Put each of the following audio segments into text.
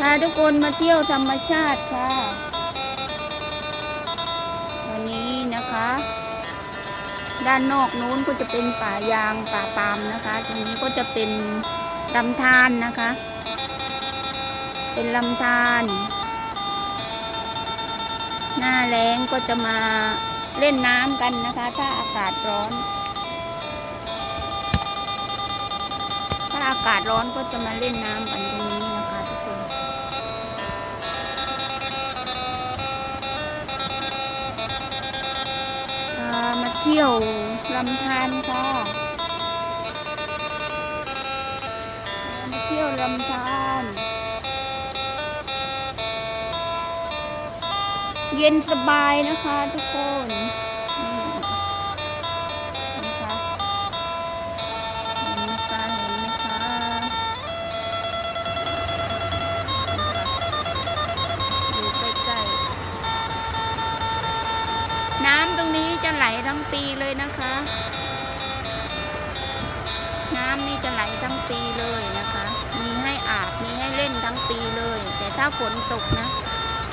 พาทุกคนมาเที่ยวธรรมชาติค่ะ วันนี้นะคะ ด้านนอกนู้นก็จะเป็นป่ายางป่าปามนะคะ ตรงนี้ก็จะเป็นลำธารนะคะ เป็นลำธารหน้าแล้งก็จะมาเล่นน้ำกันนะคะ ถ้าอากาศร้อน ถ้าอากาศร้อนก็จะมาเล่นน้ำกันตรง ที่ยวลำธารค่ะมาเที่ยวลำธารเย็นสบายนะคะทุกคน เลยนะคะ น้ำนี่จะไหลทั้งปีเลยนะคะ มีให้อาบ มีให้เล่นทั้งปีเลย แต่ถ้าฝนตกนะ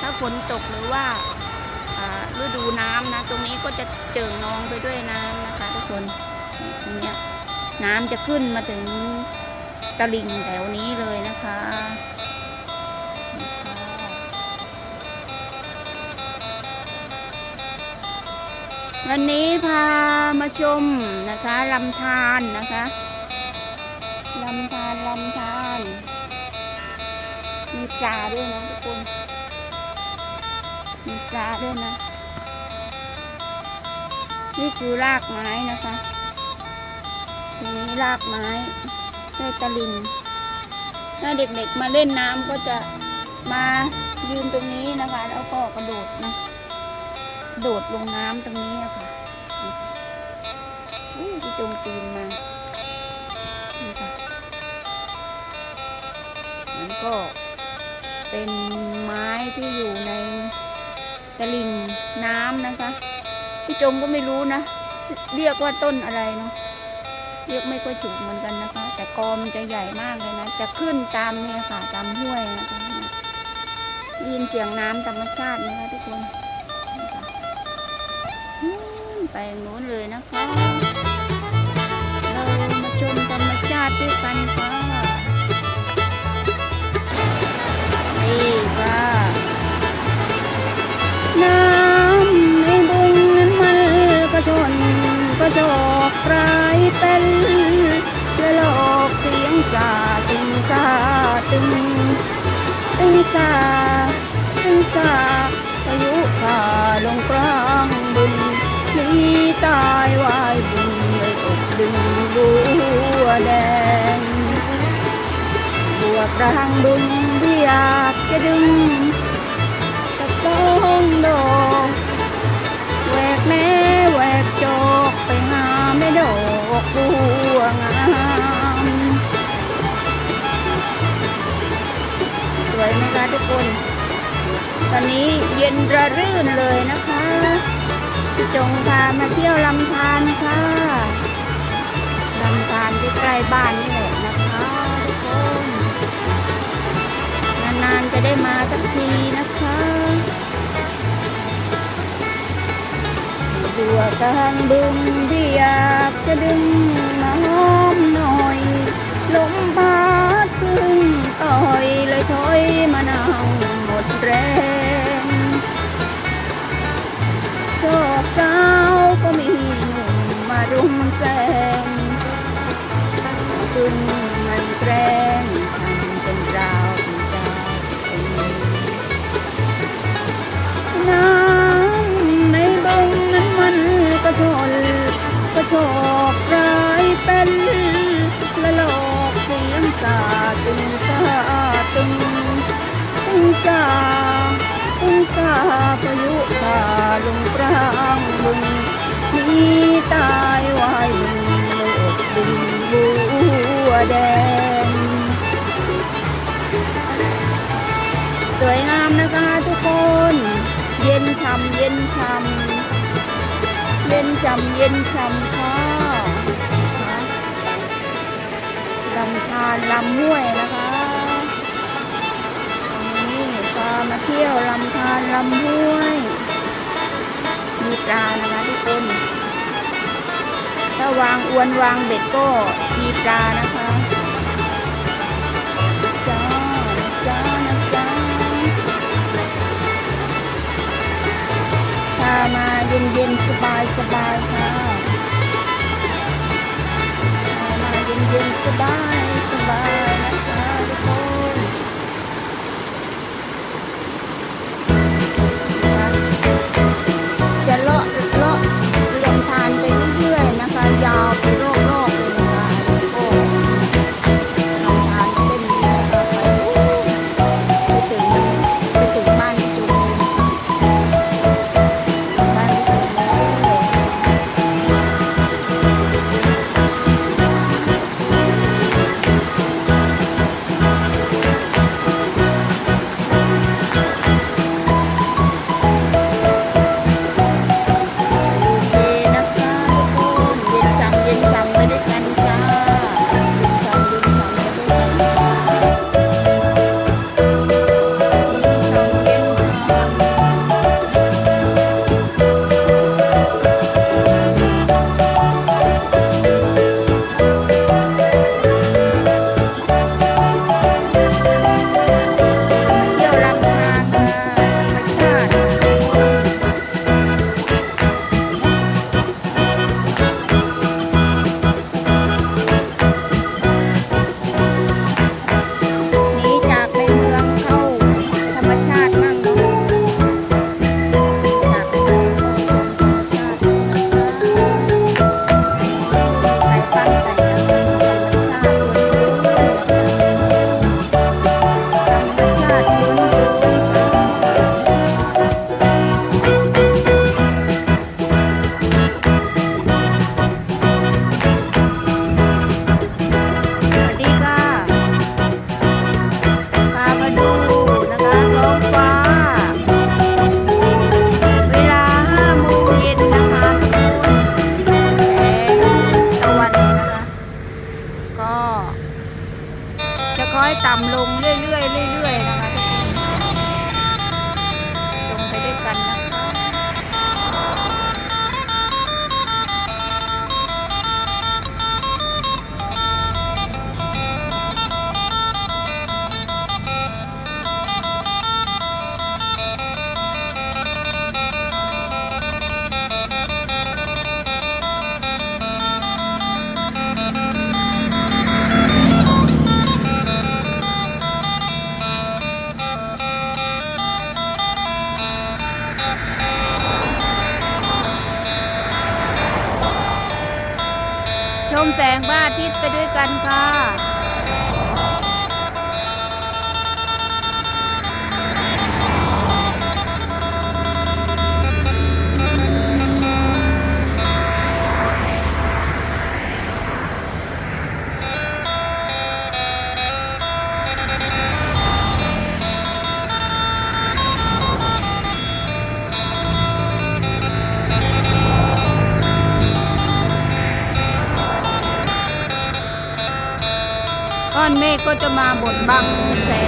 ถ้าฝนตกหรือว่าอ่าฤดูน้ำนะ ตรงนี้ก็จะเจิ่งนองไปด้วยน้ำนะคะ ทุกคนตรงเนี้ยน้ำจะขึ้นมาถึงตลิ่งแถวนี้เลยนะคะ วันนี้พามาชมนะคะลำธารนะคะลำธารลำธารมีปลาด้วยนะทุกคนมีปลาด้วยนะ นี่คือรากไม้นะคะตรงนี้รากไม้ด้วยตะลิงถ้าเด็กๆมาเล่นน้ำก็จะมายืนตรงนี้นะคะ แล้วก็กระโดดนะ โดดลงน้ำตรงนี้ค่ะอู้ที่จงปีนมานี่ค่ะมันก็เป็นไม้ที่อยู่ในตะลิงน้ำนะคะพี่จงก็ไม่รู้นะ เรียกว่าต้นอะไรเนาะเรียกไม่ค่อยถูกเหมือนกันนะคะ แต่กอมันจะใหญ่มากเลยนะ จะขึ้นตามเนี่ยค่ะ ตามห้วยนะคะยินเสียงน้ำธรรมชาตินะคะทุกคน ไปนู้นเลยนะคะ เรามาชมธรรมชาติด้วยกันค่ะนี่ค่ะน้ำในบึงนั้นมันกระชนก็จอกป ตายวายบุญเลยอกดึงบัวแดงบัวกลางบึงที่อยากจะดึงตะต้องโดแหวกแม่แหวกจอกไปหาไม่ดอกบัวงามสวยไหมคะทุกคน ตอนนี้เย็นระรื่นเลยนะคะ จงพามาเที่ยวลำธารค่ะลำธารที่ใกล้บ้านนี่แหละนะคะทุกคนนานๆจะได้มาสักทีนะคะบัวกลางบึงที่อยากจะดึงมาหอมหน่อยลมพัดขึ้นต่อยเลยถอยมานั่งหมดแรง อบเชำเย็นช่ำเย็นช่ำเย็นช่ำค่ะลำธารลำห้วยนะคะนี่พามาเที่ยวลำธารลำห้วย มีปลานะคะทุกคนถ้าวางอวนวางเบ็ดก็มีปลานะคะ มาเย็นเย็นสบายสบายค่ะมาเย็นเย็นสบายสบาย จะมาบดบังแสง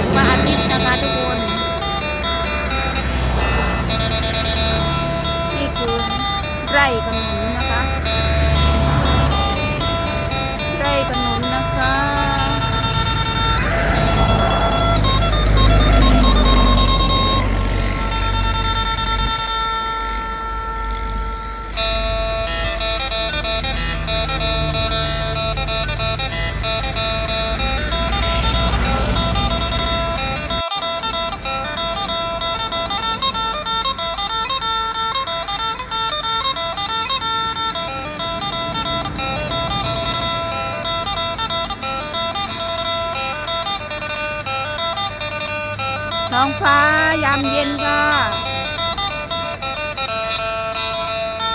ท้องฟ้ายามเย็นค่ะ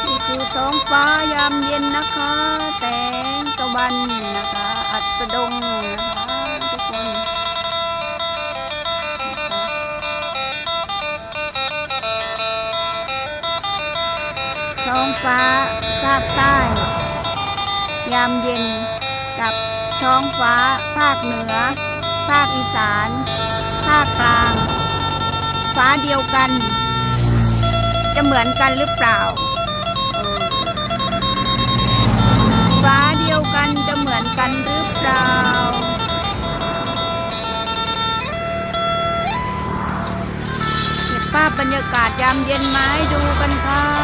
นี่คือท้องฟ้ายามเย็นนะคะ แตงตะวันนะคะ อัสดงนะคะทุกคนท้องฟ้าภาคใต้ ยามเย็นกับท้องฟ้าภาคเหนือ ภาคอีสาน ภาคกลาง ฟ้าเดียวกัน จะเหมือนกันหรือเปล่า ฟ้าเดียวกันจะเหมือนกันหรือเปล่า เก็บภาพบรรยากาศยามเย็นไม้ดูกันค่ะ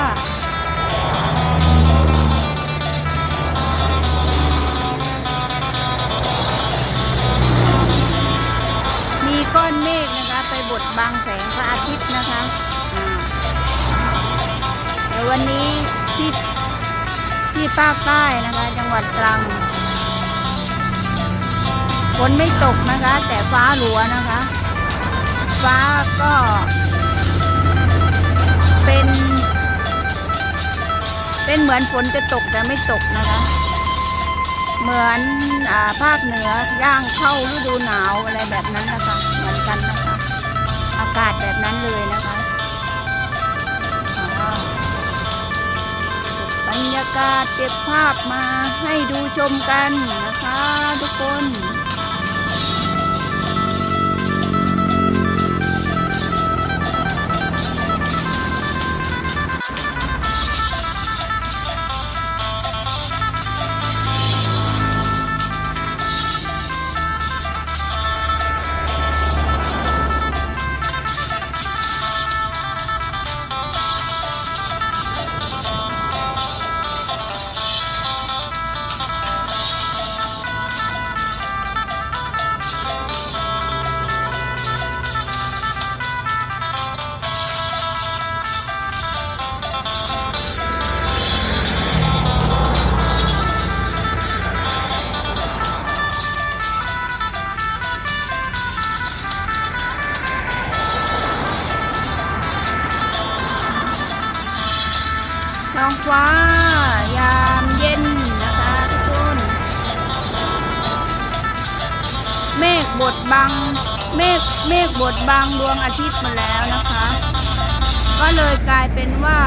บดบังแสงพระอาทิตย์นะคะอ่วันนี้ที่ที่ภาคใต้นะคะ จังหวัดตรังฝนไม่ตกนะคะ แต่ฟ้าหลัวนะคะ ฟ้าก็ เป็น เป็นเหมือนฝนจะตกแต่ไม่ตกนะคะ เหมือนอภาคเหนือย่างเข้าฤดูหนาวอะไรแบบนั้นนะคะากาศแบบนั้นเลยนะคะอ่าเก็บบรรยากาศเก็บภาพมาให้ดูชมกันนะคะทุกคน ฟ้า ยามเย็นนะคะทุกคน เมฆบดบัง เมฆเมฆบดบังดวงอาทิตย์มาแล้วนะคะ ก็เลยกลายเป็นว่า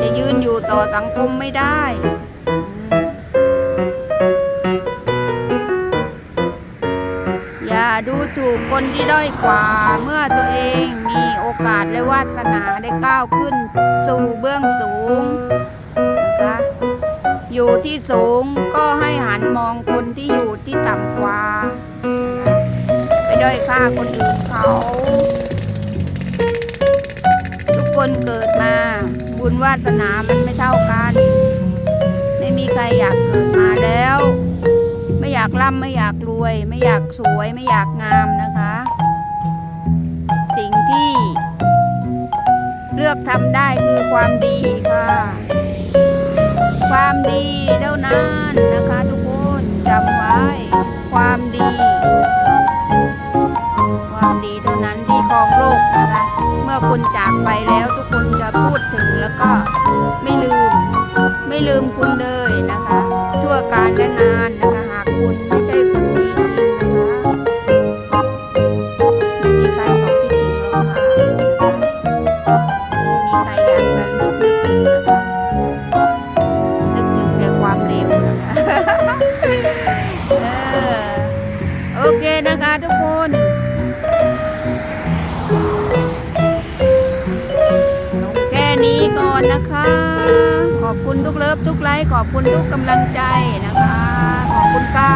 จะยืนอยู่ต่อสังคมไม่ได้าดูถูกคนที่ด้อยกว่าเมื่อตัวเองมีโอกาสและวาสนาได้ก้าวขึ้น สู่เบื้องสูงนะอยู่ที่สูงก็ให้หันมองคนที่อยู่ที่ต่ำกว่า ไปด้อยค่าคนอื่นเขา คนเกิดมา บุญวาสนามันไม่เท่ากัน ไม่มีใครอยากเกิดมาแล้ว ไม่อยากร่ำไม่อยากรวย ไม่อยากสวยไม่อยากงามนะคะ สิ่งที่เลือกทำได้คือความดีค่ะ ความดีเท่านั้นนะคะทุกคนจำไว้ ความดี ความดีเท่านั้นที่ครองโลก มื่อคุณจากไปแล้วทุกคนจะพูดถึงแล้วก็ไม่ลืม ไม่ลืมคุณเลยนะคะ ทั่วการนานนะ ทุกกำลังใจนะคะ ขอบคุณค่ะ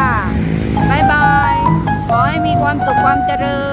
บายบาย ขอให้มีความสุขความเจริญ